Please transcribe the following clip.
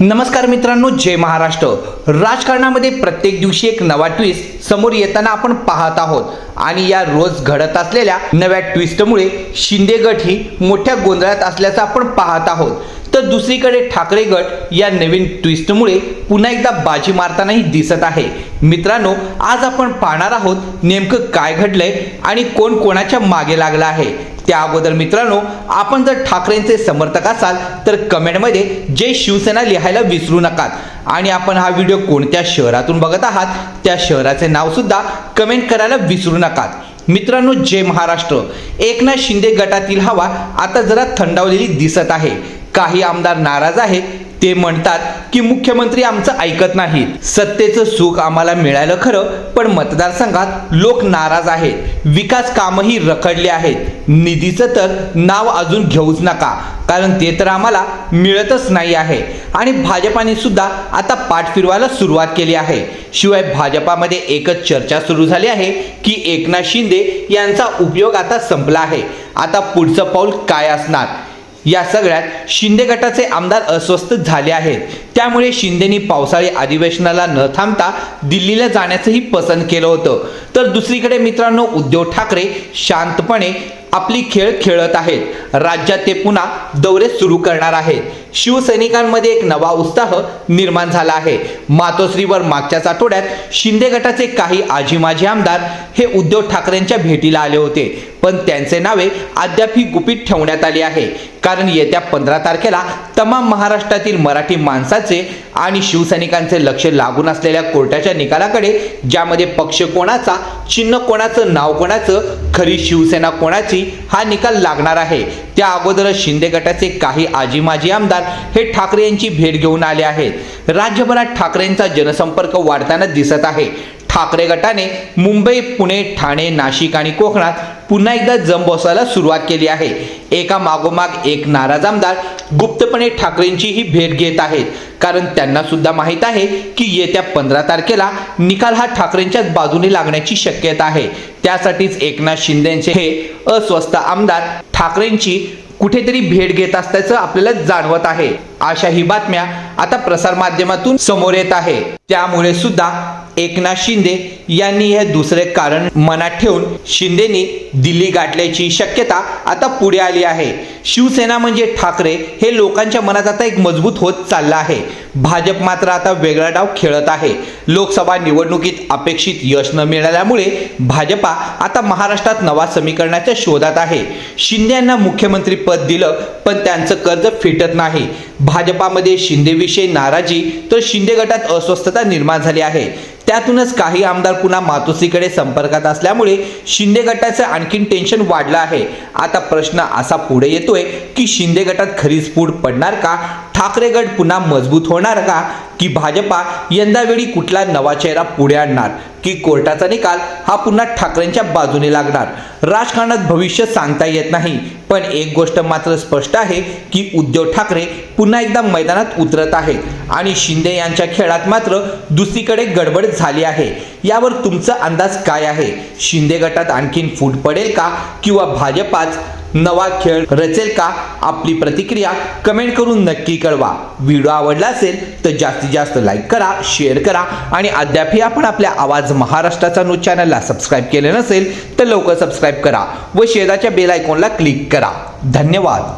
नमस्कार मित्रांनो जय महाराष्ट्र. राजकारणामध्ये प्रत्येक दिवशी एक नवा ट्विस्ट समोर येताना आपण पाहत आहोत. आणि या रोज घडत असलेल्या नव्या ट्विस्टमुळे शिंदे गट ही मोठ्या गोंधळात असल्याचं आपण पाहत आहोत. तर दुसरीकडे ठाकरे गट या नवीन ट्विस्टमुळे पुन्हा एकदा बाजी मारतानाही दिसत आहे. मित्रांनो आज आपण पाहणार आहोत नेमकं काय घडलंय आणि कोण कोणाच्या मागे लागला आहे. त्या अगोदर मित्रांनो आपण जर ठाकरेंचे समर्थक असाल तर कमेंटमध्ये जय शिवसेना लिहायला विसरू नका आणि आपण हा व्हिडिओ कोणत्या शहरातून बघत आहात त्या शहराचे नावसुद्धा कमेंट करायला विसरू नका मित्रांनो जय महाराष्ट्र. एकनाथ शिंदे गटातील हवा आता जरा थंडावलेली दिसत आहे. काही आमदार नाराज आहेत ते म्हणतात की मुख्यमंत्री आमचं ऐकत नाहीत सत्तेचं सुख आम्हाला मिळालं खरं पण मतदारसंघात लोक नाराज आहेत. विकास कामही रखडले आहेत. निधीचं तर नाव अजून घेऊच नका कारण ते तर आम्हाला मिळतच नाही आहे. आणि भाजपाने सुद्धा आता पाठ फिरवायला सुरुवात केली आहे. शिवाय भाजपामध्ये एकच चर्चा सुरू झाली आहे की एकनाथ शिंदे यांचा उपयोग आता संपला आहे. आता पुढचं पाऊल काय असणार? या सगळ्यात शिंदे गटाचे आमदार अस्वस्थ झाले आहेत. त्यामुळे शिंदेनी पावसाळी अधिवेशनाला न थांबता दिल्लीला जाण्याचंही पसंत केलं होतं. तर दुसरीकडे मित्रांनो उद्धव ठाकरे शांतपणे आपली खेळ खेळत आहेत. राज्यात ते पुन्हा दौरे सुरू करणार आहेत. शिवसैनिकांमध्ये एक नवा उत्साह निर्माण झाला आहे. मातोश्रीवर मागच्याच आठवड्यात शिंदे गटाचे काही आजी माजी आमदार हे उद्धव ठाकरेंच्या भेटीला आले होते. पण त्यांचे नावे अद्यापही गुपित ठेवण्यात आली आहे. कारण येत्या पंधरा तारखेला तमाम महाराष्ट्रातील मराठी माणसाचे आणि शिवसैनिकांचे लक्ष लागून असलेल्या कोर्टाच्या निकालाकडे ज्यामध्ये पक्ष कोणाचा चिन्ह कोणाचं नाव कोणाचं खरी शिवसेना कोणाची हा निकाल लागणार आहे. त्या अगोदरच शिंदे गटाचे काही आजी माजी आमदार हे ठाकरे यांची भेट घेऊन आले आहेत. राज्यभरात ठाकरेंचा जनसंपर्क वाढताना दिसत आहे. ठाकरे गटाने मुंबई पुणे ठाणे नाशिक आणि कोकणात पुन्हा एकदा जम बसवायला सुरुवात केली आहे. एका मागोमाग एक नाराज आमदार गुप्तपणे ठाकरेंची ही भेट घेत आहेत. कारण त्यांना सुद्धा माहीत आहे की येत्या पंधरा तारखेला निकाल हा ठाकरेंच्याच बाजूने लागण्याची शक्यता आहे. त्यासाठीच एकनाथ शिंदेचे हे अस्वस्थ आमदार ठाकरेंची कुठेतरी भेट घेत असल्याचं आपल्याला जाणवत आहे. अशा ही बातम्या आता प्रसारमाध्यमातून समोर येत आहे. त्यामुळे सुद्धा एकनाथ शिंदे यांनी हे दुसरे कारण मनात ठेवून शिंदेनी दिल्ली गाठल्याची शक्यता आता पुढे आली आहे. शिवसेना म्हणजे ठाकरे हे लोकांच्या मनात आता एक मजबूत होत चाललं आहे. भाजप मात्र आता वेगळा डाव खेळत आहे. लोकसभा निवडणुकीत अपेक्षित यश न मिळाल्यामुळे भाजपा आता महाराष्ट्रात नवा समीकरणाच्या शोधात आहे. शिंदे यांना मुख्यमंत्री पद दिलं पण त्यांचं कर्ज फिटत नाही. भाजपामध्ये शिंदेविषयी नाराजी तर शिंदे गटात अस्वस्थता निर्माण झाली आहे. त्यातूनच काही आमदार पुन्हा मातोश्रीकडे संपर्कात असल्यामुळे शिंदे गटाचं आणखीन टेन्शन वाढलं आहे. आता प्रश्न असा पुढे येतोय की शिंदे गटात खरीच फूट पडणार का? ठाकरे गट पुन्हा मजबूत होणार का? की भाजपा यंदावेळी कुठला नवा चेहरा पुढे आणणार? की कोर्टाचा निकाल हा पुन्हा ठाकरेंच्या बाजूने लागणार? राजकारणात भविष्य सांगता येत नाही. पण एक गोष्ट मात्र स्पष्ट आहे की उद्धव ठाकरे पुन्हा एकदा मैदानात उतरत आहेत. आणि शिंदे यांच्या खेळात मात्र दुसरीकडे गडबड झाली आहे. यावर तुमचा अंदाज काय आहे? शिंदे गटात आणखीन फूट पडेल का? किंवा भाजपाच नवा खेळ रचेल का? आपली प्रतिक्रिया कमेंट करून नक्की कळवा. व्हिडिओ आवडला असेल तर जास्तीत जास्त लाईक करा शेअर करा आणि अद्यापही आपण आपल्या आवाज महाराष्ट्राचा न्यूज चॅनलला सबस्क्राईब केले नसेल तर लवकर सबस्क्राईब करा व शेजारच्या बेल आयकॉनला क्लिक करा. धन्यवाद.